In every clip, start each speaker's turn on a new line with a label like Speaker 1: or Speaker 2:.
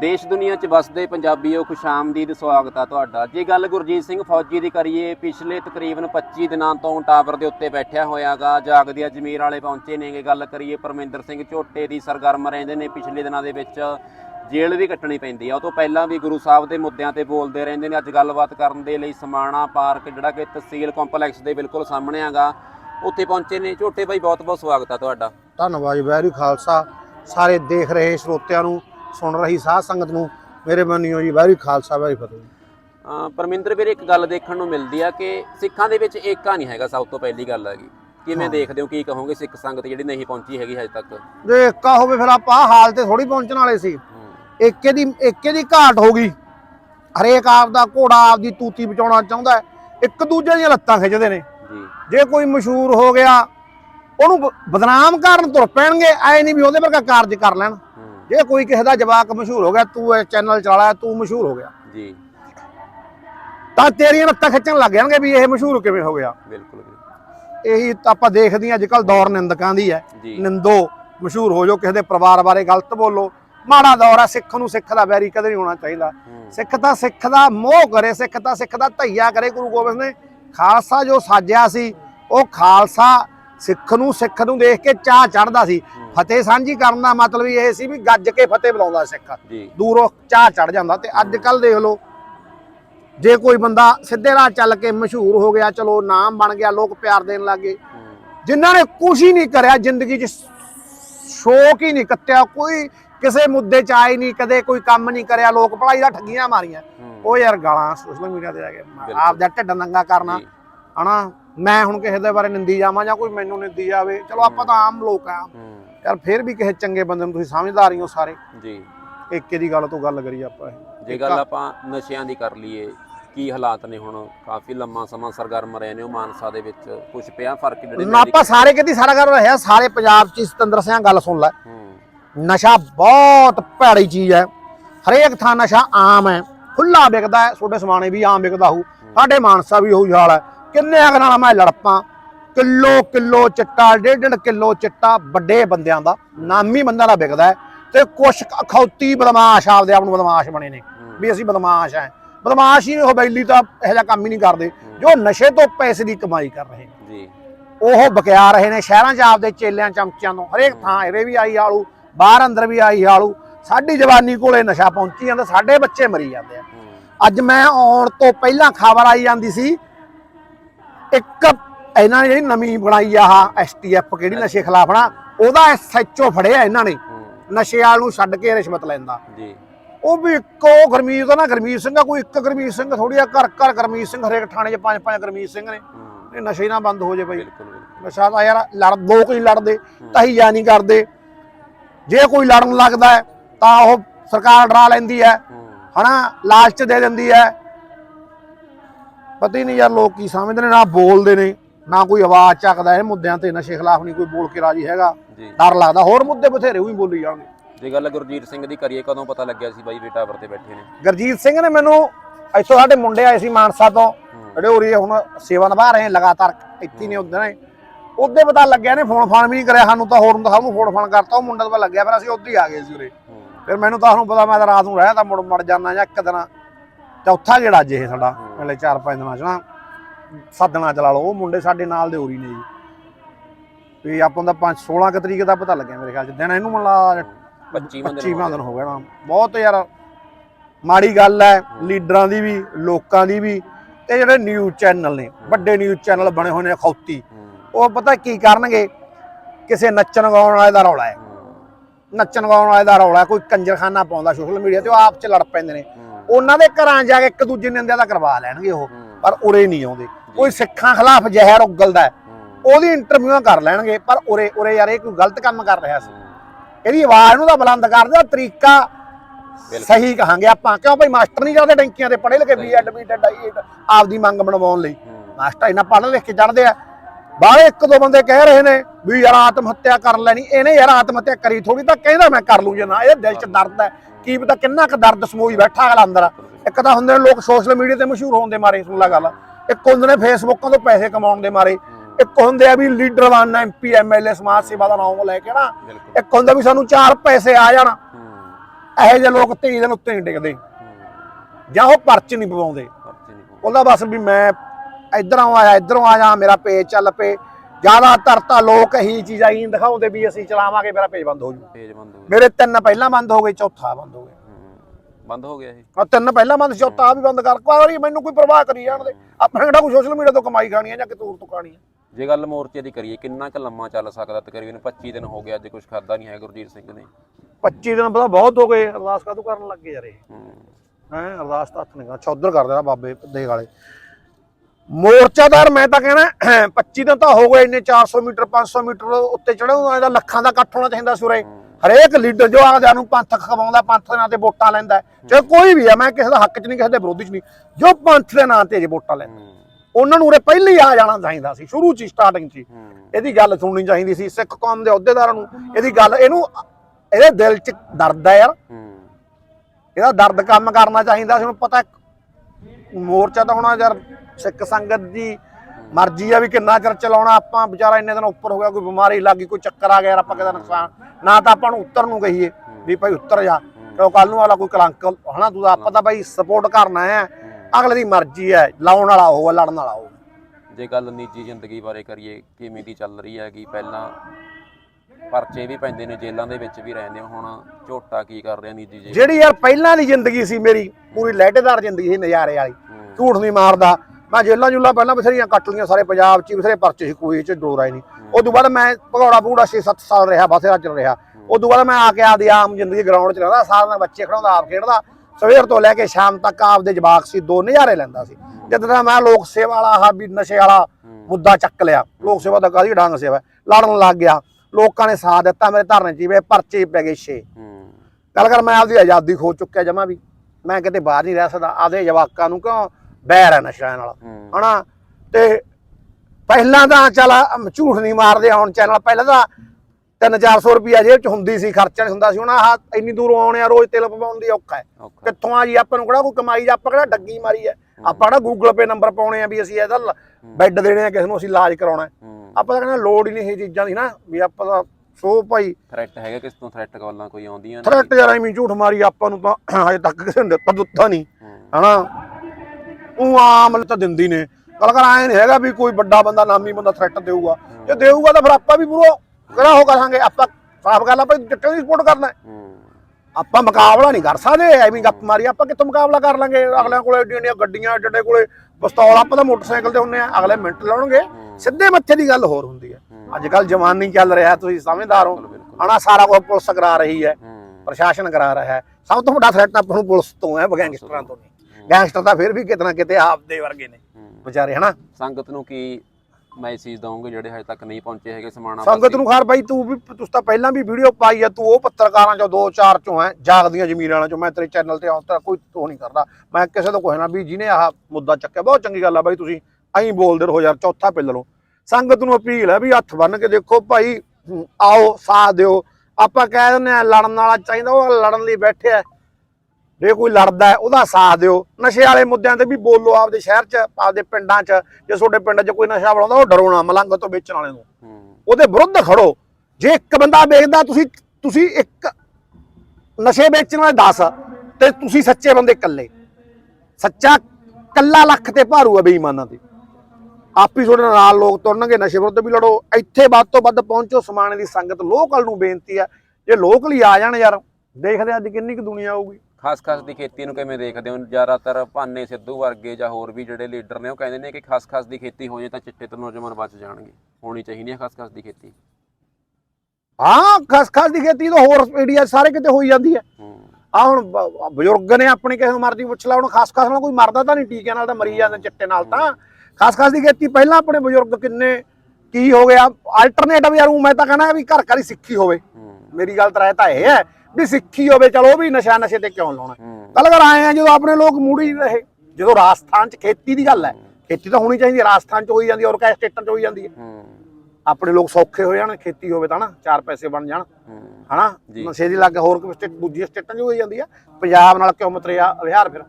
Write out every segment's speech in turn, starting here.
Speaker 1: ਦੇਸ਼ ਦੁਨੀਆ 'ਚ ਵਸਦੇ ਪੰਜਾਬੀਓ ਖੁਸ਼ਾਮਦੀਦ ਸਵਾਗਤ ਆ ਤੁਹਾਡਾ। ਜੇ ਗੱਲ ਗੁਰਜੀਤ ਸਿੰਘ ਫੌਜੀ ਦੀ ਕਰੀਏ, ਪਿਛਲੇ ਤਕਰੀਬਨ 25 ਦਿਨਾਂ ਤੋਂ ਟਾਵਰ ਦੇ ਉੱਤੇ ਬੈਠਿਆ ਹੋਇਆਗਾ। ਜਾਗਦੇ ਅਜਮੇਰ ਵਾਲੇ ਪਹੁੰਚੇ ਨੇਗੇ। ਗੱਲ ਕਰੀਏ, ਪਰਮਿੰਦਰ ਸਿੰਘ ਝੋਟੇ ਦੀ ਸਰਗਰਮ ਰਹਿੰਦੇ ਨੇ ਪਿਛਲੇ ਦਿਨਾਂ ਦੇ ਵਿੱਚ। ਜੇਲ੍ਹ ਵੀ ਕੱਟਣੀ ਪੈਂਦੀ ਆ। ਉਹ ਤੋਂ ਪਹਿਲਾਂ ਵੀ ਗੁਰੂ ਸਾਹਿਬ ਦੇ ਮੁੱਦਿਆਂ ਤੇ ਬੋਲਦੇ ਰਹਿੰਦੇ ਨੇ। ਅੱਜ ਗੱਲਬਾਤ ਕਰਨ ਦੇ ਲਈ ਸਮਾਣਾ ਪਾਰਕ, ਜਿਹੜਾ ਕਿ ਤਹਿਸੀਲ ਕੰਪਲੈਕਸ ਦੇ ਬਿਲਕੁਲ ਸਾਹਮਣੇ ਹੈਗਾ ਉੱਥੇ ਪਹੁੰਚੇ ਨੇ। ਝੋਟੇ ਬਾਈ ਬਹੁਤ ਬਹੁਤ ਸਵਾਗਤ ਆ ਤੁਹਾਡਾ।
Speaker 2: ਧੰਨਵਾਦ ਜੀ ਵੈਰੀ ਖਾਲਸਾ। ਸਾਰੇ ਦੇਖ ਰਹੇ ਸਰੋਤਿਆਂ ਨੂੰ। ਸੁਣ ਰਹੀ ਸਾਧ ਸੰਗਤ ਨੂੰ ਮੇਰੇ ਮੰਨਿਓ ਜੀ ਵੈਰੀ ਖਾਲਸਾ ਵੈਰੀ ਫਤਿਹ।
Speaker 1: ਪਰਮਿੰਦਰ ਵੀਰੇ ਇੱਕ ਗੱਲ ਦੇਖਣ ਨੂੰ ਮਿਲਦੀ ਆ ਕਿ ਸਿੱਖਾਂ ਦੇ ਵਿੱਚ ਏਕਾ ਨਹੀਂ ਹੈਗਾ ਸਭ ਤੋਂ ਪਹਿਲੀ ਗੱਲ ਹੈਗੀ। ਕਿਵੇਂ। ਦੇਖਦੇ ਹੋ ਕੀ ਕਹੋਗੇ ਸਿੱਖ ਸੰਗਤ ਜਿਹੜੀ ਨਹੀਂ ਪਹੁੰਚੀ ਹੈਗੀ ਹਜੇ ਤੱਕ?
Speaker 2: ਜੇ ਏਕਾ ਹੋਵੇ ਫਿਰ ਆਪਾਂ ਹਾਲ ਤੇ ਥੋੜੀ ਪਹੁੰਚਣ ਵਾਲੇ ਸੀ। ਏਕੇ ਦੀ ਏਕੇ ਦੀ ਘਾਟ ਹੋ ਗਈ। ਹਰੇਕ ਆਪ ਦਾ ਘੋੜਾ ਆਪ ਦੀ ਤੂਤੀ ਬਚਾਉਣਾ ਚਾਹੁੰਦਾ ਹੈ। ਇੱਕ ਦੂਜੇ ਦੀਆਂ ਲੱਤਾਂ ਖਿੱਚਦੇ ਨੇ।
Speaker 1: ਜੀ।
Speaker 2: ਕੋਈ ਮਸ਼ਹੂਰ ਹੋ ਗਿਆ ਉਹਨੂੰ ਬਦਨਾਮ ਕਰਨ ਤੁਰ ਪੈਣਗੇ। ਐ ਨਹੀਂ ਵੀ ਉਹਦੇ ਵਰਗਾ ਕਾਰਜ ਕਰ ਲੈਣ। ਜੇ ਕੋਈ ਕਿਸੇ ਦਾ ਜਵਾਕ ਮਸ਼ਹੂਰ ਹੋ ਗਿਆ ਤੂੰ ਇਹ ਚੈਨਲ ਚਲਾ ਤੂੰ ਮਸ਼ਹੂਰ ਹੋ ਗਿਆ।
Speaker 1: ਜੀ।
Speaker 2: ਤਾਂ ਤੇਰੀਆਂ ਲੱਤਾਂ ਖਿੱਚਣ ਲੱਗ ਜਾਣਗੇ ਵੀ ਇਹ ਮਸ਼ਹੂਰ ਕਿਵੇਂ ਹੋ ਗਿਆ।
Speaker 1: ਬਿਲਕੁਲ।
Speaker 2: ਇਹੀ ਤਾਂ ਆਪਾਂ ਦੇਖਦੇ ਹਾਂ ਅੱਜ ਕੱਲ ਦੌਰ ਨਿੰਦਕਾਂ ਦੀ ਹੈ। ਨਿੰਦੋ ਮਸ਼ਹੂਰ ਹੋ ਜਾਓ ਕਿਸੇ ਦੇ ਪਰਿਵਾਰ ਬਾਰੇ ਗਲਤ ਬੋਲੋ। ਮਾੜਾ ਦੌਰ ਆ ਸਿੱਖ ਨੂੰ ਸਿੱਖ ਦਾ ਵੈਰੀ ਕਦੇ ਨਹੀਂ ਹੋਣਾ ਚਾਹੀਦਾ। ਸਿੱਖ ਤਾਂ ਸਿੱਖ ਦਾ ਮੋਹ ਕਰੇ ਸਿੱਖ ਤਾਂ ਸਿੱਖ ਦਾ ਧਈਆ ਕਰੇ ਗੁਰੂ ਗੋਬਿੰਦ ਨੇ। ਖਾਲਸਾ ਜੋ ਸਾਜਿਆ ਸੀ ਉਹ ਖਾਲਸਾ ਸਿੱਖ ਨੂੰ ਸਿੱਖ ਨੂੰ ਦੇਖ ਕੇ ਚਾਹ ਚੜਦਾ ਸੀ। ਫਤਿਹ ਸਾਂਝੀ ਕਰਨ ਦਾ ਮਤਲਬ ਇਹ ਸੀ ਵੀ ਗੱਜ ਕੇ ਫਤਿਹ ਬੁਲਾਉਂਦਾ ਸਿੱਖ। ਦੂਰੋਂ ਚਾਹ ਚੜ ਜਾਂਦਾ ਤੇ ਅੱਜ ਕੱਲ ਦੇਖ ਲਓ ਜੇ ਕੋਈ ਬੰਦਾ ਸਿੱਧੇ ਰਾਹ ਚੱਲ ਕੇ ਮਸ਼ਹੂਰ ਹੋ ਗਿਆ ਚਲੋ ਨਾਮ ਬਣ ਗਿਆ ਲੋਕ ਪਿਆਰ ਦੇਣ ਲੱਗੇ ਜਿਨ੍ਹਾਂ ਨੇ ਕੁਝ ਹੀ ਨਹੀਂ ਕਰਿਆ ਜ਼ਿੰਦਗੀ 'ਚ ਸ਼ੌਕ ਹੀ ਨਹੀਂ ਕੱਟਿਆ ਕੋਈ ਕਿਸੇ ਮੁੱਦੇ 'ਚ ਆਏ ਨਹੀਂ ਕਦੇ ਕੋਈ ਕੰਮ ਨਹੀਂ ਕਰਿਆ ਲੋਕ ਭਲਾਈ ਦਾ ਠੱਗੀਆਂ ਮਾਰੀਆਂ। ਉਹ ਯਾਰ ਗਾਲਾਂ ਸੋਸ਼ਲ ਮੀਡੀਆ ਤੇ ਆ ਕੇ। ਆਪ ਦਾ ਢਿੱਡ ਨੰਗਾ ਕਰਨਾ ਹਨਾ? ਮੈਂ ਹੁਣ ਕਿਸੇ ਦੇ ਬਾਰੇ ਨਿੰਦੀ ਜਾਵਾਂ ਜਾਂ ਕੋਈ ਮੈਨੂੰ ਨਿੰਦੀ ਜਾਵੇ ਚਲੋ ਆਪਾਂ ਤਾਂ ਆਮ ਲੋਕ ਆ। ਯਾਰ ਫਿਰ ਵੀ ਕਿਸੇ ਚੰਗੇ ਬੰਦੇ ਨੂੰ ਤੁਸੀਂ ਸਮਝਦਾਰ ਹੀ ਹੋ ਸਾਰੇ।
Speaker 1: ਜੀ।
Speaker 2: ਏਕੇ ਦੀ ਗੱਲ ਤੋਂ ਗੱਲ ਕਰੀਏ ਆਪਾਂ। ਇਹ
Speaker 1: ਜੇ ਗੱਲ ਆਪਾਂ ਨਸ਼ਿਆਂ ਦੀ ਕਰ ਲਈਏ ਕੀ ਹਾਲਾਤ ਨੇ ਹੁਣ? ਕਾਫੀ ਲੰਮਾ ਸਮਾਂ ਸਰਗਰਮ ਰਹੇ ਨੇ ਉਹ ਮਾਨਸਾ ਦੇ ਵਿੱਚ। ਕੁਝ ਪਿਆ ਫ਼ਰਕ ਜਿਹੜੇ
Speaker 2: ਨਾ ਆਪਾਂ ਸਾਰੇ ਕਿਤੇ ਸਾਰਾ ਕਰ ਰਿਹਾ ਸਾਰੇ ਪੰਜਾਬ 'ਚ ਸਤਿੰਦਰ ਸਿੰਘ ਗੱਲ ਸੁਣ ਲੈ। ਨਸ਼ਾ ਬਹੁਤ ਭੈੜੀ ਚੀਜ਼ ਹੈ। ਹਰੇਕ ਥਾਂ ਨਸ਼ਾ ਆਮ ਹੈ। ਖੁੱਲਾ ਵਿਕਦਾ ਹੈ। ਛੋਟੇ ਸਮਾਣੇ ਵੀ ਆਮ ਵਿਕਦਾ ਹੋਊ। ਸਾਡੇ ਮਾਨਸਾ ਵੀ ਉਹੀ ਹਾਲ ਹੈ। ਕਿੰਨੇ ਅਗ ਨਾਲ ਮੈਂ ਲੜਪਾਂ? ਕਿਲੋ ਕਿਲੋ ਚਿੱਟਾ ਡੇਢ ਡੇਢ ਕਿਲੋ ਚਿੱਟਾ ਵੱਡੇ ਬੰਦਿਆਂ ਦਾ ਨਾਮੀ ਬੰਦਿਆਂ ਦਾ ਵਿਕਦਾ ਤੇ ਕੁਛ ਅਖੌਤੀ ਬਦਮਾਸ਼ ਆਪਦੇ ਆਪ ਨੂੰ ਬਦਮਾਸ਼ ਬਣੇ ਨੇ ਵੀ ਅਸੀਂ ਬਦਮਾਸ਼ ਆ ਬਦਮਾਸ਼ ਹੀ ਉਹ ਬੈਲੀ ਤਾਂ ਇਹੋ ਜਿਹਾ ਕੰਮ ਹੀ ਨਹੀਂ ਕਰਦੇ ਜੋ ਨਸ਼ੇ ਤੋਂ ਪੈਸੇ ਦੀ ਕਮਾਈ ਕਰ ਰਹੇ ਨੇ।
Speaker 1: ਜੀ।
Speaker 2: ਉਹ ਬਕਿਆ ਰਹੇ ਨੇ ਸ਼ਹਿਰਾਂ 'ਚ ਆਪਦੇ ਚੇਲਿਆਂ ਚਮਚਿਆਂ ਤੋਂ ਹਰੇਕ ਥਾਂ ਇਹਦੇ ਵੀ ਆਈ ਹਾਲੂ ਬਾਹਰ ਅੰਦਰ ਵੀ ਆਈ ਹਾਲੂ। ਸਾਡੀ ਜਵਾਨੀ ਕੋਲੇ ਨਸ਼ਾ ਪਹੁੰਚੀ ਜਾਂਦਾ ਸਾਡੇ ਬੱਚੇ ਮਰੀ ਜਾਂਦੇ ਆ। ਅੱਜ ਮੈਂ ਆਉਣ ਤੋਂ ਪਹਿਲਾਂ ਖਬਰ ਆਈ ਜਾਂਦੀ ਸੀ ਇੱਕ ਇਹਨਾਂ ਨੇ ਜਿਹੜੀ ਨਵੀਂ ਬਣਾਈ ਆ ਆਹ ਐਸਟੀਐਫ ਕਿਹੜੀ ਨਸ਼ੇ ਖਿਲਾਫ ਨਾ ਉਹਦਾ ਐਸਐਚਓ ਫੜਿਆ ਇਹਨਾਂ ਨੇ। ਨਸ਼ੇ ਵਾਲ ਨੂੰ ਛੱਡ ਕੇ ਰਿਸ਼ਵਤ ਲੈਂਦਾ।
Speaker 1: ਜੀ।
Speaker 2: ਉਹ ਵੀ ਇੱਕੋ ਗਰਮੀਤ ਦਾ ਨਾ ਗਰਮੀਤ ਸਿੰਘ ਆ ਕੋਈ ਇੱਕ ਗਰਮੀਤ ਸਿੰਘ ਥੋੜੀ ਆ ਘਰ ਘਰ ਗਰਮੀਤ ਸਿੰਘ ਹਰੇਕ ਥਾਣੇ 'ਚ ਪੰਜ ਪੰਜ ਗਰਮੀਤ ਸਿੰਘ ਨੇ। ਇਹ ਨਸ਼ੇ ਨਾ ਬੰਦ ਹੋ ਜੇ ਬਈ।
Speaker 1: ਬਿਲਕੁਲ
Speaker 2: ਨਸ਼ਾ ਤਾਂ ਯਾਰ ਲੜ ਲੋਕ ਨਹੀਂ ਲੜਦੇ
Speaker 1: ਹੂੰ,
Speaker 2: ਤਹੀਆ ਨਹੀਂ ਕਰਦੇ। ਜੇ ਕੋਈ ਲੜਨ ਲੱਗਦਾ ਹੈ ਤਾਂ ਉਹ ਸਰਕਾਰ ਡਰਾ ਲੈਂਦੀ ਹੈ।
Speaker 1: ਹੂੰ,
Speaker 2: ਹਨਾ ਲਾਲਚ ਦੇ ਦਿੰਦੀ ਹੈ। ਪਤਾ ਹੀ ਨਹੀਂ ਯਾਰ ਲੋਕ ਕੀ ਸਮਝਦੇ ਨੇ ਨਾ ਬੋਲਦੇ ਨੇ ਨਾ ਕੋਈ ਆਵਾਜ਼ ਚੱਕਦਾ ਇਹ ਮੁੱਦਿਆਂ ਤੇ ਨਸ਼ੇ ਖਿਲਾਫ ਨਹੀਂ ਕੋਈ ਬੋਲ ਕੇ ਰਾਜੀ ਹੈਗਾ। ਡਰ ਲੱਗਦਾ ਹੋਰ ਮੁੱਦੇ ਬਥੇਰੇ ਉਹੀ ਬੋਲੀ ਜਾਣਗੇ।
Speaker 1: ਜੇ ਗੱਲ ਗੁਰਜੀਤ ਸਿੰਘ ਦੀ ਕਰੀਏ ਕਦੋਂ ਪਤਾ ਲੱਗਿਆ ਸੀ ਬਾਈ ਬੇਟਾਵਰ ਤੇ ਬੈਠੇ ਨੇ?
Speaker 2: ਗੁਰਜੀਤ ਸਿੰਘ ਨੇ ਮੈਨੂੰ ਇੱਥੋਂ ਸਾਡੇ ਮੁੰਡੇ ਆਏ ਸੀ ਮਾਨਸਾ ਤੋਂ ਜਿਹੜੇ ਉਰੀ ਹੁਣ ਸੇਵਾ ਨਿਭਾ ਰਹੇ ਲਗਾਤਾਰ ਇੱਥੇ ਨੇ ਨੇ। ਉਹਦੇ ਪਤਾ ਲੱਗਿਆ ਨੇ ਫੋਨ ਫਾਨ ਵੀ ਨਹੀਂ ਕਰਿਆ ਸਾਨੂੰ ਤਾਂ ਹੋਰ ਨੂੰ ਤਾਂ ਸਭ ਨੂੰ ਫੋਨ ਫਾਨ ਕਰਤਾ ਉਹ ਮੁੰਡੇ ਤੋਂ ਲੱਗਿਆ ਫਿਰ ਅਸੀਂ ਉੱਧਰ ਹੀ ਆ ਗਏ ਸੀ ਉਰੇ। ਫਿਰ ਮੈਨੂੰ ਤਾਂ ਤੁਹਾਨੂੰ ਪਤਾ ਮੈਂ ਤਾਂ ਰਾਤ ਨੂੰ ਰਹਿ ਤਾਂ ਮੁੜ ਮੜ ਜਾਣਾ ਜਾਂ ਇੱਕ ਦਿਨ ਚੌਥਾ ਜਿਹੜਾ ਅੱਜ ਇਹ ਸਾਡਾ। ਪਹਿਲੇ 4-5 ਦਿਨਾਂ ਚ ਨਾ। ਸੱਦਣਾ ਚਲਾ ਲਓ ਉਹ ਮੁੰਡੇ ਸਾਡੇ ਨਾਲ ਦੇ ਹੋਰੀ ਨੇ ਜੀ। ਵੀ ਆਪਾਂ ਦਾ 5 16 ਕੁ ਤਰੀਕ ਦਾ ਪਤਾ ਲੱਗਿਆ ਮੇਰੇ ਖਿਆਲ ਚ। ਦਿਨ ਇਹਨੂੰ ਮਲਾ
Speaker 1: 25ਵਾਂ ਦਿਨ
Speaker 2: 25ਵਾਂ ਦਿਨ ਹੋ ਗਿਆ ਨਾ। ਬਹੁਤ ਯਾਰ ਮਾੜੀ ਗੱਲ ਹੈ। ਲੀਡਰਾਂ ਦੀ ਵੀ ਲੋਕਾਂ ਦੀ ਵੀ ਤੇ ਜਿਹੜੇ ਨਿਊਜ਼ ਚੈਨਲ ਨੇ ਵੱਡੇ ਨਿਊਜ਼ ਚੈਨਲ ਬਣੇ ਹੋਏ ਨੇ ਖੌਤੀ ਉਹ ਪਤਾ ਕੀ ਕਰਨਗੇ? ਕਿਸੇ ਨੱਚਣ ਗਾਉਣ ਵਾਲੇ ਦਾ ਰੌਲਾ ਹੈ। ਨੱਚਣ ਗਾਉਣ ਵਾਲੇ ਦਾ ਰੌਲਾ ਕੋਈ ਕੰਜਰਖਾਨਾ ਪਾਉਂਦਾ ਸੋਸ਼ਲ ਮੀਡੀਆ ਤੇ ਉਹ ਆਪ ਚ ਲੜ ਪੈਂਦੇ ਨੇ। ਉਹਨਾਂ ਦੇ ਘਰਾਂ ਜਾ ਕੇ ਇੱਕ ਦੂਜੇ ਨਿੰਦਿਆ ਦਾ ਕਰਵਾ ਲੈਣਗੇ ਉਹ ਪਰ ਉਰੇ ਨਹੀਂ ਆਉਂਦੇ। ਕੋਈ ਸਿੱਖਾਂ ਖਿਲਾਫ ਜ਼ਹਿਰ ਉਗਲਦਾ ਉਹਦੀ ਇੰਟਰਵਿਊਆਂ ਕਰ ਲੈਣਗੇ ਪਰ ਉਰੇ ਉਰੇ ਯਾਰ ਇਹ ਕੋਈ ਗਲਤ ਕੰਮ ਕਰ ਰਿਹਾ ਸੀ। ਇਹਦੀ ਆਵਾਜ਼ ਨੂੰ ਤਾਂ ਬੁਲੰਦ ਕਰਦੇ ਆ ਤਰੀਕਾ। ਸਹੀ ਕਹਾਂਗੇ ਆਪਾਂ ਕਿਉਂ ਭਾਈ ਮਾਸਟਰ ਨਹੀਂ ਜਾਂਦੇ ਟੈਂਕੀਆਂ ਤੇ ਪੜ੍ਹੇ ਲਿਖੇ ਬੀਐਡ ਬੀਟੈਡ ਆਪਦੀ ਮੰਗ ਬਣਵਾਉਣ ਲਈ। ਮਾਸਟਰ ਇਹਨਾਂ ਪੜ੍ਹ ਲਿਖ ਕੇ ਚੜਦੇ ਆ। ਬਾਹਰ ਇੱਕ ਦੋ ਬੰਦੇ ਕਹਿ ਰਹੇ ਨੇ ਵੀ ਯਾਰ ਆਤਮ ਹੱਤਿਆ ਕਰ ਲੈਣੀ ਇਹਨੇ ਯਾਰ ਆਤਮ ਹੱਤਿਆ ਕਰੀ ਥੋੜੀ ਤਾਂ ਕਹਿੰਦਾ ਮੈਂ ਕਰ ਲੂੰ ਜੇ ਨਾ ਇਹ ਦਿਲ 'ਚ ਦਰਦ ਹੈ। ਕੀ ਪਤਾ ਕਿੰਨਾ ਕੁ ਦਰਦ ਸਮੋਈ ਬੈਠਾ ਅਗਲਾ ਅੰਦਰ। ਇੱਕ ਤਾਂ ਹੁੰਦੇ ਨੇ ਲੋਕ ਸੋਸ਼ਲ ਮੀਡੀਆ ਤੇ ਮਸ਼ਹੂਰ ਹੋਣ ਦੇ ਮਾਰੇ ਸੁਣ ਲਾ ਗੱਲ। ਇੱਕ ਹੁੰਦੇ ਨੇ ਫੇਸਬੁੱਕਾਂ ਤੋਂ ਪੈਸੇ ਕਮਾਉਣ ਦੇ ਮਾਰੇ। ਇੱਕ ਹੁੰਦੇ ਆ ਵੀ ਲੀਡਰ ਬਣਨਾ ਐਮਪੀ ਐਮਐਲਏ ਸਮਾਜ ਸੇਵਾ ਦਾ ਨਾਮ ਲੈ ਕੇ ਨਾ। ਇੱਕ ਹੁੰਦਾ ਵੀ ਸਾਨੂੰ ਚਾਰ ਪੈਸੇ ਆ ਜਾਣ। ਇਹੋ ਜਿਹੇ ਲੋਕ 23 ਦਿਨ ਉੱਤੇ ਨਹੀਂ ਟਿਕਦੇ। ਜਾਂ ਉਹ ਪਰਚ ਨਹੀਂ ਪਵਾਉਂਦੇ। ਉਹਦਾ ਬਸ ਵੀ ਮੈਂ ਇਧਰੋਂ ਆਇਆ ਇਧਰੋਂ ਆਇਆ ਮੇਰਾ ਪੇਜ ਚੱਲ ਪਏ। ਜ਼ਿਆਦਾਤਰ ਤਾਂ ਲੋਕ ਇਹੀ ਚੀਜ਼ਾਂ ਹੀ ਦਿਖਾਉਂਦੇ ਵੀ ਅਸੀਂ ਚਲਾਵਾਂਗੇ ਮੇਰਾ ਪੇਜ ਬੰਦ ਹੋ ਜੂ।
Speaker 1: ਪੇਜ ਬੰਦ ਹੋ ਗਿਆ
Speaker 2: ਮੇਰੇ ਤਿੰਨ ਪਹਿਲਾਂ ਬੰਦ ਹੋ ਗਏ ਚੌਥਾ ਬੰਦ ਹੋ ਗਿਆ।
Speaker 1: ਬੰਦ ਹੋ ਗਿਆ ਇਹ।
Speaker 2: ਆ ਤਿੰਨ ਪਹਿਲਾਂ ਬੰਦ ਚੌਥਾ ਆਹ ਵੀ ਬੰਦ ਕਰ। ਕੋਈ ਮੈਨੂੰ ਕੋਈ ਪਰਵਾਹ ਕਰੀ ਜਾਣ ਦੇ। ਆਪਣੇ ਕਿਹੜਾ ਕੋਈ ਸੋਸ਼ਲ ਮੀਡੀਆ ਤੋਂ ਕਮਾਈ ਖਾਣੀ ਹੈ ਜਾਂ ਕਿਤੋਂ ਤੋਂ ਖਾਣੀ ਹੈ
Speaker 1: ਜੇ ਗੱਲ ਮੋਰਚੇ ਦੀ ਕਰੀਏ ਕਿੰਨਾ ਕੁ ਲੰਮਾ ਚੱਲ ਸਕਦਾ? ਤਕਰੀਬਨ 25 ਦਿਨ ਹੋ ਗਏ ਅੱਜ ਕੁਝ ਖਾਦਾ ਨਹੀਂ ਹੈ ਗੁਰਜੀਤ ਸਿੰਘ ਨੇ।
Speaker 2: 25 ਦਿਨ ਪਤਾ ਬਹੁਤ ਹੋ ਗਏ ਅਰਦਾਸ ਕਾਹਤੋਂ ਕਰਨ ਲੱਗੇ ਯਾਰ ਇਹ।
Speaker 1: ਹੂੰ।
Speaker 2: ਹੈ ਅਰਦਾਸ ਤਾਂ ਹੱਥ ਨਹੀਂ ਚੌਧਰ ਕਰ ਦੇਣਾ ਬਾਬੇ ਦੇ ਵਾਲੇ ਮੋਰਚਾਦਾਰ ਮੈਂ ਤਾਂ ਕਹਿਣਾ 25 ਦਿਨ ਤਾਂ ਹੋ ਗਏ ਇੰਨੇ 400 ਮੀਟਰ 500 ਮੀਟਰ ਉੱਤੇ ਚੜ੍ਹੇ ਇਹਦਾ ਲੱਖਾਂ ਦਾ ਇਕੱਠ ਹੋਣਾ ਚਾਹੀਦਾ ਸੁਰੇ ਹਰੇਕ ਲੀਡਰ ਜੋ ਆਗਦਿਆਂ ਨੂੰ ਪੰਥ ਖਵਾਉਂਦਾ ਪੰਥ ਦੇ ਨਾਂ ਤੇ ਵੋਟਾਂ ਲੈਂਦਾ। ਚਾਹੇ ਕੋਈ ਵੀ ਹੈ ਮੈਂ ਕਿਸੇ ਦਾ ਹੱਕ 'ਚ ਨਹੀਂ ਕਿਸੇ ਦੇ ਵਿਰੋਧੀ 'ਚ ਨਹੀਂ ਜੋ ਪੰਥ ਦੇ ਨਾਂ ਤੇ ਜੇ ਵੋਟਾਂ ਲੈਂਦਾ। ਉਹਨਾਂ ਨੂੰ ਉਰੇ ਪਹਿਲਾਂ ਹੀ ਆ ਜਾਣਾ ਚਾਹੀਦਾ ਸੀ ਸ਼ੁਰੂ 'ਚ ਸਟਾਰਟਿੰਗ 'ਚ। ਇਹਦੀ ਗੱਲ ਸੁਣਨੀ ਚਾਹੀਦੀ ਸੀ ਸਿੱਖ ਕੌਮ ਦੇ ਅਹੁਦੇਦਾਰਾਂ ਨੂੰ ਇਹਦੀ ਗੱਲ ਇਹਨੂੰ ਇਹਦੇ ਦਿਲ 'ਚ ਦਰਦ ਹੈ ਯਾਰ। ਇਹਦਾ ਦਰਦ ਕੰਮ ਕਰਨਾ ਚਾਹੀਦਾ ਸੀ ਹੁਣ ਪਤਾ ਮੋਰਚਾ ਤਾਂ ਹੁਣ ਯਾਰ, ਸਿੱਖ ਸੰਗਤ ਦੀ ਮਰਜ਼ੀ ਆ ਵੀ ਕਿੰਨਾ ਚਿਰ ਚਲਾਉਣਾ, ਆਪਾਂ ਵਿਚਾਰਾ ਇੰਨੇ ਦਿਨ ਉੱਪਰ ਹੋ ਗਿਆ, ਕੋਈ ਬਿਮਾਰੀ ਲੱਗ ਗਈ, ਕੋਈ ਚੱਕਰ ਆ ਗਿਆ ਆਪਾਂ ਕਿਹਦਾ ਨੁਕਸਾਨ। ਨਾ ਤਾਂ ਆਪਾਂ ਨੂੰ ਉੱਤਰ ਨੂੰ ਕਹੀਏ ਵੀ ਭਾਈ ਉੱਤਰ ਜਾ, ਕਿਉਂ ਕੱਲ ਨੂੰ ਵਾਲਾ ਕੋਈ ਕਲੰਕ, ਹਨਾ ਤੂੰ ਆਪਾਂ ਤਾਂ ਭਾਈ ਸਪੋਰਟ ਕਰਨਾ ਹੈ ਅਗਲੇ ਦੀ ਮਰਜ਼ੀ ਹੈ ਲਾਉਣ ਵਾਲਾ ਹੋਵੇ ਲੜਨ ਵਾਲਾ ਹੋਵੇ
Speaker 1: ਜੇ ਗੱਲ ਨਿੱਜੀ ਜ਼ਿੰਦਗੀ ਬਾਰੇ ਕਰੀਏ, ਕਿਵੇਂ ਦੀ ਚੱਲ ਰਹੀ ਹੈਗੀ, ਪਹਿਲਾਂ ਪਰਚੇ ਵੀ ਪੈਂਦੇ ਨੇ ਜੇਲ੍ਹਾਂ ਦੇ ਵਿੱਚ ਵੀ ਰਹਿੰਦੇ ਹੁਣ ਝੋਟਾ ਕੀ ਕਰ ਰਿਹਾ ਨਿੱਜੀ ਜੇ
Speaker 2: ਜਿਹੜੀ ਯਾਰ ਪਹਿਲਾਂ ਦੀ ਜ਼ਿੰਦਗੀ ਸੀ ਮੇਰੀ ਪੂਰੀ ਲਹਿਟੇਦਾਰ ਜ਼ਿੰਦਗੀ ਸੀ ਨਜ਼ਾਰੇ ਵਾਲੀ। ਝੂਠ ਨਹੀਂ ਮਾਰਦਾ। ਮੈਂ ਜੇਲਾਂ ਜੁਲਾ ਪਹਿਲਾਂ ਬਥੇਰੀਆਂ ਕੱਟ ਲੀਆਂ ਸਾਰੇ ਪੰਜਾਬ 'ਚ ਬਥੇਰੇ ਪਰਚੇ ਸੀ ਕੋਈ 'ਚ ਡੋਰਾ ਹੀ ਨਹੀਂ। ਉਸ ਤੋਂ ਬਾਅਦ ਮੈਂ ਭਗੌੜਾ ਭੂੜਾ 6-7 ਸਾਲ ਰਿਹਾ ਬਥੇਰਾ ਚੱਲ ਰਿਹਾ। ਉਸ ਤੋਂ ਬਾਅਦ ਮੈਂ ਆ ਕੇ ਆਪਦੀ ਆਮ ਜ਼ਿੰਦਗੀ ਗਰਾਊਂਡ 'ਚ ਰਹਿੰਦਾ ਸਾਰਾ ਦਿਨ ਬੱਚੇ ਖੜਾਉਂਦਾ ਆਪ ਖੇਡਦਾ। ਸਵੇਰ ਤੋਂ ਲੈ ਕੇ ਸ਼ਾਮ ਤੱਕ ਆਪਦੇ ਜਵਾਕ ਸੀ ਦੋ ਨਜ਼ਾਰੇ ਲੈਂਦਾ ਸੀ। ਜਦੋਂ ਮੈਂ ਲੋਕ ਸੇਵਾ ਵਾਲਾ ਆਹ ਵੀ ਨਸ਼ੇ ਵਾਲਾ ਮੁੱਦਾ ਚੱਕ ਲਿਆ। ਲੋਕ ਸੇਵਾ ਦਾ ਕਾਹਦੀ ਡਾਂਗ ਸੇਵਾ ਲੜਨ ਲੱਗ ਗਿਆ। ਲੋਕਾਂ ਨੇ ਸਾਥ ਦਿੱਤਾ ਮੇਰੇ ਧਰਨੇ 'ਚ ਵੀ ਪਰਚੇ ਪੈ ਗਏ ਛੇ।
Speaker 1: ਹੂੰ।
Speaker 2: ਗੱਲ ਕਰ ਮੈਂ ਆਪਦੀ ਆਜ਼ਾਦੀ ਖੋ ਚੁੱਕਿਆ ਜਮਾ ਵੀ। ਮੈਂ ਕਿਤੇ ਬਾਹਰ ਨਹੀਂ ਰਹਿ ਸਕਦਾ ਆਪਦੇ ਜਵਾਕਾਂ ਨੂੰ ਕਿਉਂ ਬੈਰ ਹੈ ਨਸ਼ਿਆਂ ਨਾਲ। ਹਨਾ? ਤੇ ਪਹਿਲਾਂ ਤਾਂ ਚੱਲ ਝੂਠ ਨਹੀਂ ਮਾਰਦੇ ਹੁਣ ਚੈਨਲ ਪਹਿਲਾਂ ਤਾਂ 3-400 ਰੁਪਿਆ ਜੇਬ ਚ ਹੁੰਦੀ ਸੀ ਖਰਚਾ ਨਹੀਂ ਹੁੰਦਾ ਸੀ। ਹੁਣ ਆਹ ਇੰਨੀ ਦੂਰੋਂ ਆਉਣੇ ਆ ਰੋਜ਼ ਤੇਲ ਪਵਾਉਣ ਦੀ ਔਖਾ ਹੈ। ਕਿੱਥੋਂ ਆ ਜੀ ਆਪਾਂ ਨੂੰ ਕਿਹੜਾ ਕੋਈ ਕਮਾਈ ਜਾਂ ਆਪਾਂ ਕਿਹੜਾ ਡੱਗੀ ਮਾਰੀ ਹੈ? ਆਪਾਂ ਕਿਹੜਾ ਗੂਗਲ ਪੇ ਨੰਬਰ ਪਾਉਣੇ ਆ ਵੀ ਅਸੀਂ ਇਹਦਾ ਬੈੱਡ ਦੇਣੇ ਆ ਕਿਸੇ ਨੂੰ ਅਸੀਂ ਇਲਾਜ ਕਰਾਉਣਾ ਆਪਾਂ ਤਾਂ ਕਹਿੰਦੇ ਲੋੜ ਹੀ ਨਹੀਂ ਇਹ ਚੀਜ਼ਾਂ ਦੀ ਨਾ ਵੀ ਆਪਾਂ ਤਾਂ ਸੋ ਭਾਈ
Speaker 1: ਥ੍ਰੈਟ ਹੈਗਾ ਕਿਸ ਤੋਂ? ਥ੍ਰੈਟ ਕਾਲਾਂ ਕੋਈ ਆਉਂਦੀਆਂ ਨੇ?
Speaker 2: ਥਰੈਟ ਯਾਰ ਐਵੇਂ ਝੂਠ ਮਾਰੀ ਆਪਾਂ ਨੂੰ ਤਾਂ ਹਜੇ ਤੱਕ ਕਿਸੇ ਨੇ ਦਿੱਤਾ ਦੁੱਤਾ ਨਹੀਂ। ਹਨਾ? ਉਹ ਆਮ ਤਾਂ ਦਿੰਦੀ ਨੇ। ਗੱਲ ਕਰ ਆਏ ਨਹੀਂ ਹੈਗਾ ਵੀ ਕੋਈ ਵੱਡਾ ਬੰਦਾ ਨਾਮੀ ਬੰਦਾ ਥ੍ਰੈਟ ਦੇਊਗਾ। ਜੇ ਦੇਊਗਾ ਤਾਂ ਫਿਰ ਆਪਾਂ ਵੀ ਪੂਰਾ ਕਿਹੜਾ ਹੋ ਕਰਾਂਗੇ? ਆਪਾਂ ਸਾਫ਼ ਗੱਲ ਆਪਾਂ ਜੱਟਾਂ ਦੀ ਸਪੋਰਟ ਕਰਨਾ ਆਪਾਂ ਮੁਕਾਬਲਾ ਨਹੀਂ ਕਰ ਸਕਦੇ ਐਵੇਂ ਗੱਪ ਮਾਰੀ ਆਪਾਂ ਕਿੱਥੋਂ ਮੁਕਾਬਲਾ ਕਰ ਲਾਂਗੇ? ਅਗਲਿਆਂ ਕੋਲੇ ਏਡੀਆਂ ਏਡੀਆਂ ਗੱਡੀਆਂ ਜੱਡੇ ਕੋਲੇ ਪਿਸਤੌਲ ਆਪਾਂ ਤਾਂ ਮੋਟਰਸਾਈਕਲ ਤੇ ਹੁੰਨੇ ਆ ਅਗਲੇ ਮਿੰਟ ਲਾਉਣਗੇ ਸਿੱਧੇ ਮੱਥੇ ਦੀ ਗੱਲ ਹੋਰ ਹੁੰਦੀ ਹੈ। ਅੱਜ ਕੱਲ ਜਵਾਨੀ ਚੱਲ ਰਿਹਾ ਤੁਸੀਂ ਸਮਝਦਾਰ ਹੋ। ਹਨਾ ਸਾਰਾ ਕੁਝ ਪੁਲਿਸ ਕਰਾ ਰਹੀ ਹੈ ਪ੍ਰਸ਼ਾਸਨ ਕਰਾ ਰਿਹਾ ਹੈ। ਸਭ ਤੋਂ ਵੱਡਾ ਥ੍ਰੈਟ ਆਪਾਂ ਨੂੰ ਪੁਲਿਸ ਤੋਂ ਹੈ ਗੈਂਗਸਟਰਾਂ ਤੋਂ ਨਹੀਂ। ਗੈਂਗਸਟਰ ਤਾਂ ਫਿਰ ਵੀ ਕਿਤੇ ਨਾ ਕਿਤੇ ਆਪਦੇ ਵਰਗੇ ਨੇ। ਵਿਚਾਰੇ ਹਨਾ
Speaker 1: ਸੰਗਤ ਨੂੰ ਕੀ ਮੈਸੇਜ ਦਵੋਗੇ ਜਿਹੜੇ ਹਜੇ ਤੱਕ ਨਹੀਂ ਪਹੁੰਚੇ ਹੈਗੇ ਸਮਾਣਾ
Speaker 2: ਸੰਗਤ ਨੂੰ ਖਾਰ ਬਾਈ ਤੂੰ ਵੀ ਤੁਸੀਂ ਤਾਂ ਪਹਿਲਾਂ ਵੀ ਵੀਡੀਓ ਪਾਈ ਆ ਤੂੰ ਉਹ ਪੱਤਰਕਾਰਾਂ ਚੋਂ ਦੋ ਚਾਰ ਚੋਂ ਹੈ ਜਾਗਦੀਆਂ ਜ਼ਮੀਰਾਂ ਵਾਲਿਆਂ ਚੋਂ ਮੈਂ ਤੇਰੇ ਚੈਨਲ ਤੇ ਆਉਂਦਾ ਕੋਈ ਉਹ ਨਹੀਂ ਕਰਦਾ। ਮੈਂ ਕਿਸੇ ਤੋਂ ਕਹਿਣਾ ਵੀ ਜਿਹਨੇ ਆਹ ਮੁੱਦਾ ਚੱਕਿਆ ਬਹੁਤ ਚੰਗੀ ਗੱਲ ਆ ਬਾਈ ਤੁਸੀਂ ਐਂ ਬੋਲਦੇ ਰਹੋ ਯਾਰ ਚੌਥਾ ਪਿੱਲ ਲਓ। ਸੰਗਤ ਨੂੰ ਅਪੀਲ ਹੈ ਵੀ ਹੱਥ ਬੰਨ ਕੇ ਦੇਖੋ ਭਾਈ ਆਓ ਸਾਥ ਦਿਓ। ਆਪਾਂ ਕਹਿ ਦਿੰਦੇ ਆ ਲੜਨ ਵਾਲਾ ਚਾਹੀਦਾ ਉਹ ਲੜਨ ਲਈ ਬੈਠਿਆ। ਜੇ ਕੋਈ ਲੜਦਾ ਹੈ, ਉਹਦਾ ਸਾਥ ਦਿਓ। ਨਸ਼ੇ ਵਾਲੇ ਮੁੱਦਿਆਂ ਤੇ ਵੀ ਬੋਲੋ ਆਪਦੇ ਸ਼ਹਿਰ 'ਚ ਆਪਦੇ ਪਿੰਡਾਂ 'ਚ। ਜੇ ਤੁਹਾਡੇ ਪਿੰਡ 'ਚ ਕੋਈ ਨਸ਼ਾ ਬਣਾਉਂਦਾ ਉਹ ਡਰੋ ਨਾ ਮਲੰਗ ਤੋਂ ਵੇਚਣ ਵਾਲੇ ਨੂੰ।
Speaker 1: ਹੂੰ।
Speaker 2: ਉਹਦੇ ਵਿਰੁੱਧ ਖੜੋ। ਜੇ ਇੱਕ ਬੰਦਾ ਵੇਚਦਾ ਤੁਸੀਂ ਤੁਸੀਂ ਇੱਕ ਨਸ਼ੇ ਵੇਚਣ ਵਾਲੇ 10 ਤੇ ਤੁਸੀਂ ਸੱਚੇ ਬੰਦੇ ਇਕੱਲੇ। ਸੱਚਾ ਕੱਲਾ ਲੱਖ ਤੇ ਭਾਰੂ ਆ ਬੇਈਮਾਨਾਂ ਤੇ। ਆਪ ਹੀ ਤੁਹਾਡੇ ਨਾਲ ਲੋਕ ਤੁਰਨਗੇ ਨਸ਼ੇ ਵਿਰੁੱਧ ਵੀ ਲੜੋ। ਇੱਥੇ ਵੱਧ ਤੋਂ ਵੱਧ ਪਹੁੰਚੋ ਸਮਾਣੇ ਦੀ ਸੰਗਤ ਲੋਕਲ ਨੂੰ ਬੇਨਤੀ ਆ ਜੇ ਲੋਕਲ ਹੀ ਆ ਜਾਣ ਯਾਰ ਦੇਖਦੇ ਅੱਜ ਕਿੰਨੀ ਕੁ ਦੁਨੀਆ ਆਊਗੀ।
Speaker 1: ਖਸਖਸ ਦੀ ਖੇਤੀ ਨੂੰ ਕਿਵੇਂ ਦੇਖਦੇ ਹੋ? ਜ਼ਿਆਦਾਤਰ ਭਾਨੇ ਸਿੱਧੂ ਵਰਗੇ ਜਾਂ ਹੋਰ ਵੀ ਜਿਹੜੇ ਲੀਡਰ ਨੇ ਉਹ ਕਹਿੰਦੇ ਨੇ ਕਿ ਖਸਖਸ ਦੀ ਖੇਤੀ ਹੋ ਜੇ ਤਾਂ ਚਿੱਟੇ ਤੋਂ ਨੌਜਵਾਨ ਬਚ ਜਾਣਗੇ। ਹੋਣੀ ਚਾਹੀਦੀ ਹੈ ਖਸਖਸ ਦੀ ਖੇਤੀ।
Speaker 2: ਹਾਂ ਖਸ ਖਸ ਦੀ ਖੇਤੀ ਤਾਂ ਹੋਰ ਏਰੀਆ ਸਾਰੇ ਕਿਤੇ ਹੋਈ ਜਾਂਦੀ ਹੈ। ਆ ਹੁਣ ਬਜ਼ੁਰਗ ਨੇ ਆਪਣੀ ਕਿਸੇ ਨੂੰ ਮਰਜ਼ੀ ਪੁੱਛ ਲਾ ਹੁਣ ਖਾਸ ਖਾਸ ਨਾਲ ਕੋਈ ਮਰਦਾ ਤਾਂ ਨਹੀਂ ਟੀਕਿਆਂ ਨਾਲ ਤਾਂ ਮਰੀ ਜਾਂਦੇ ਚਿੱਟੇ ਨਾਲ ਤਾਂ। ਖਾਸ ਖਾਸ ਦੀ ਖੇਤੀ ਪਹਿਲਾਂ ਆਪਣੇ ਬਜ਼ੁਰਗ ਕਿੰਨੇ ਕੀ ਹੋ ਗਿਆ? ਆਲਟਰਨੇਟਿਵ ਯਾਰ ਮੈਂ ਤਾਂ ਕਹਣਾ ਵੀ ਘਰ ਘਰ ਹੀ ਸਿੱਖੀ ਹੋਵੇ। ਮੇਰੀ ਗੱਲ ਤਾਂ ਰਾਏ ਤਾਂ ਇਹ ਹੈ ਵੀ ਸਿੱਖੀ ਹੋਵੇ ਚਲੋ ਉਹ ਵੀ ਨਸ਼ਾ ਨਸ਼ੇ ਤੇ ਕਿਉਂ ਲਾਉਣਾ?
Speaker 1: ਹੂੰ।
Speaker 2: ਗੱਲ ਕਰ ਆਏ ਆ ਜਦੋਂ ਆਪਣੇ ਲੋਕ ਮੂੜੀ ਰਹੇ ਜਦੋਂ ਰਾਜਸਥਾਨ ਚ ਖੇਤੀ ਦੀ ਗੱਲ ਹੈ ਖੇਤੀ ਤਾਂ ਹੋਣੀ ਚਾਹੀਦੀ ਹੈ ਰਾਜਸਥਾਨ ਚ ਹੋਈ ਜਾਂਦੀ ਹੈ ਔਰ ਕੈ ਸਟੇਟਾਂ ਚ ਹੋਈ ਜਾਂਦੀ ਹੈ।
Speaker 1: ਹੂੰ।
Speaker 2: ਆਪਣੇ ਲੋਕ ਸੌਖੇ ਹੋ ਜਾਣ ਖੇਤੀ ਹੋਵੇ ਤਾਂ ਨਾ ਚਾਰ ਪੈਸੇ ਬਣ ਜਾਣ।
Speaker 1: ਹੂੰ।
Speaker 2: ਹਨਾ। ਨਸ਼ੇ ਦੀ ਲੱਗ ਹੋਰ ਕੋਈ ਸਟੇਟ ਦੂਜੀ ਸਟੇਟਾਂ 'ਚ ਹੋਈ ਜਾਂਦੀ ਆ ਪੰਜਾਬ ਨਾਲ ਕਿਉਂ ਮਤਰਿਆ ਵਿਹਾਰ ਫਿਰ?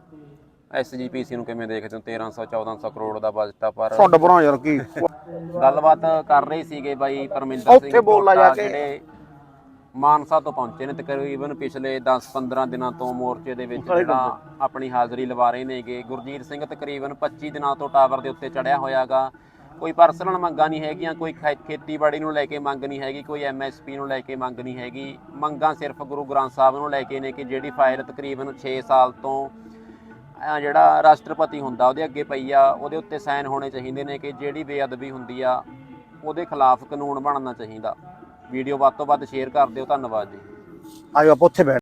Speaker 1: ਐਸਜੀਪੀਸੀ ਨੂੰ ਕਿਵੇਂ ਦੇਖਦੇ ਹੋ? 1300 1400 ਕਰੋੜ ਦਾ ਬਜਟ ਆ ਪਰ
Speaker 2: ਛੱਡ ਭਰਾ ਯਾਰ ਕੀ?
Speaker 1: ਗੱਲਬਾਤ ਕਰ ਰਹੇ ਸੀਗੇ ਬਾਈ ਪਰਮਿੰਦਰ ਸਿੰਘ
Speaker 2: ਉੱਥੇ ਬੋਲ ਲਾ ਜਾ ਕੇ।
Speaker 1: ਮਾਨਸਾ ਤੋਂ ਪਹੁੰਚੇ ਨੇ ਤਕਰੀਬਨ ਪਿਛਲੇ 10-15 ਦਿਨਾਂ ਤੋਂ ਮੋਰਚੇ ਦੇ ਵਿੱਚ ਜਿਹੜਾ ਆਪਣੀ ਹਾਜ਼ਰੀ ਲਵਾ ਰਹੇ ਨੇਗੇ। ਗੁਰਜੀਤ ਸਿੰਘ ਤਕਰੀਬਨ 25 ਦਿਨਾਂ ਤੋਂ ਟਾਵਰ ਦੇ ਉੱਤੇ ਚੜਿਆ ਹੋਇਆਗਾ। ਕੋਈ ਪਰਸਨਲ ਮੰਗਾਂ ਨਹੀਂ ਹੈਗੀਆਂ, ਕੋਈ ਖੇ- ਖੇਤੀਬਾੜੀ ਨੂੰ ਲੈ ਕੇ ਮੰਗ ਨਹੀਂ ਹੈਗੀ, ਕੋਈ ਐਮਐਸਪੀ ਨੂੰ ਲੈ ਕੇ ਮੰਗ ਨਹੀਂ ਹੈਗੀ। ਮੰਗਾਂ ਸਿਰਫ ਗੁਰੂ ਗ੍ਰੰਥ ਸਾਹਿਬ ਨੂੰ ਲੈ ਕੇ ਨੇ ਕਿ ਜਿਹੜੀ ਫਾਈਲ ਤਕਰੀਬਨ 6 ਸਾਲ ਤੋਂ ਜਿਹੜਾ ਰਾਸ਼ਟਰਪਤੀ ਹੁੰਦਾ, ਉਹਦੇ ਅੱਗੇ ਪਈ ਆ, ਉਹਦੇ ਉੱਤੇ ਸਾਈਨ ਹੋਣੇ ਚਾਹੀਦੇ ਨੇ ਕਿ ਜਿਹੜੀ ਬੇਅਦਬੀ ਹੁੰਦੀ ਆ, ਉਹਦੇ ਖਿਲਾਫ ਕਾਨੂੰਨ ਬਣਨਾ ਚਾਹੀਦਾ। ਵੀਡੀਓ ਵੱਧ ਤੋਂ ਵੱਧ ਸ਼ੇਅਰ ਕਰ ਦਿਓ। ਧੰਨਵਾਦ ਜੀ।
Speaker 2: ਆਜੋ ਆਪਾਂ ਉੱਥੇ ਬੈਠ